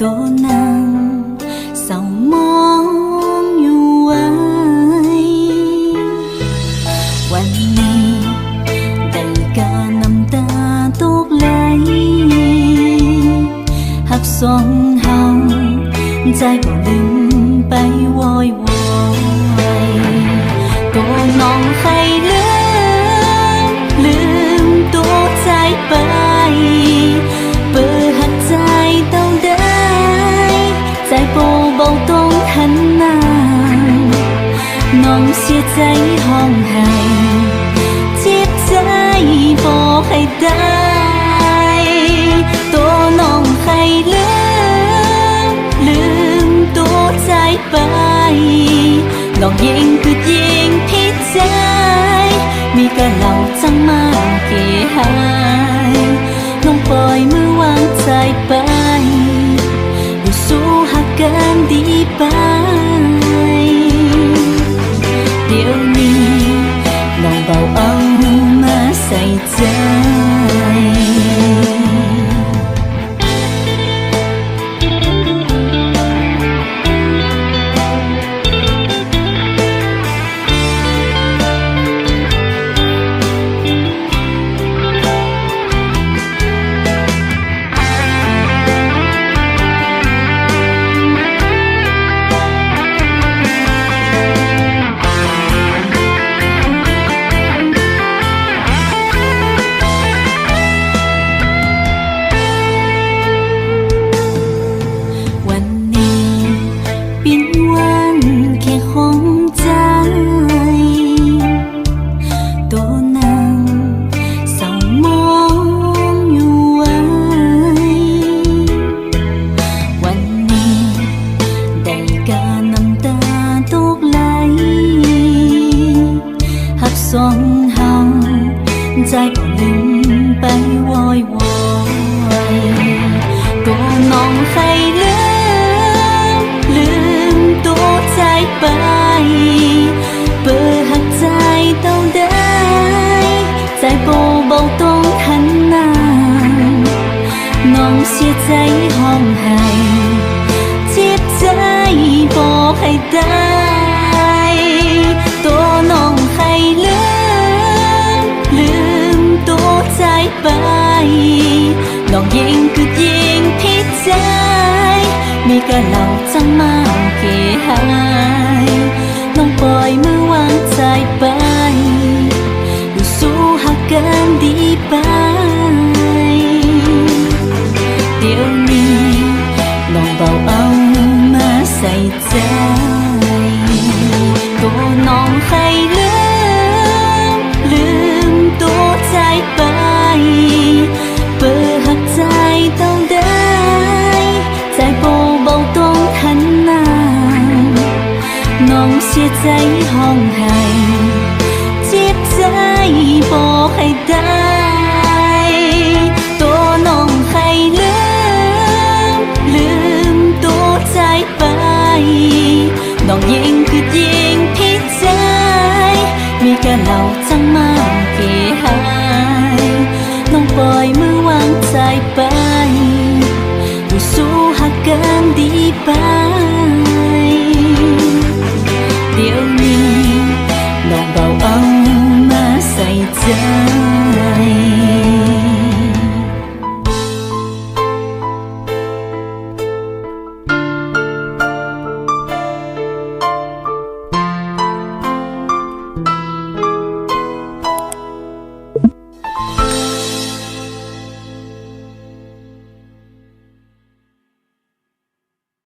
ตัวนังเศร้ามองอยู่ไว้ วันนี้ได้การน้ำตาตกไหลหักสองเฮาใจก็ลืมไปวอยวอยตัวน้องใคร ห้องให้จิบใจบอกให้ได้ตัวน้องให้ลืมลืมตัวใจไปน้องยิงคือยิงพิดใจมีกระเหล่าจังมาเกหา เฮาใจก็ลืมไปวอยวอยตัวน้องใครลืม ลืมตัวใจไป เปิดหักใจต้าได้ ใจโปเบาตรงหันหน้าน้องเสียใจห้องไห้เจ็บใจบอกให้ได้ มีกะเหล่าจังมาเกหายน้องปล่อยมือวางใจไป ดูสู้หักกันดีไป องเ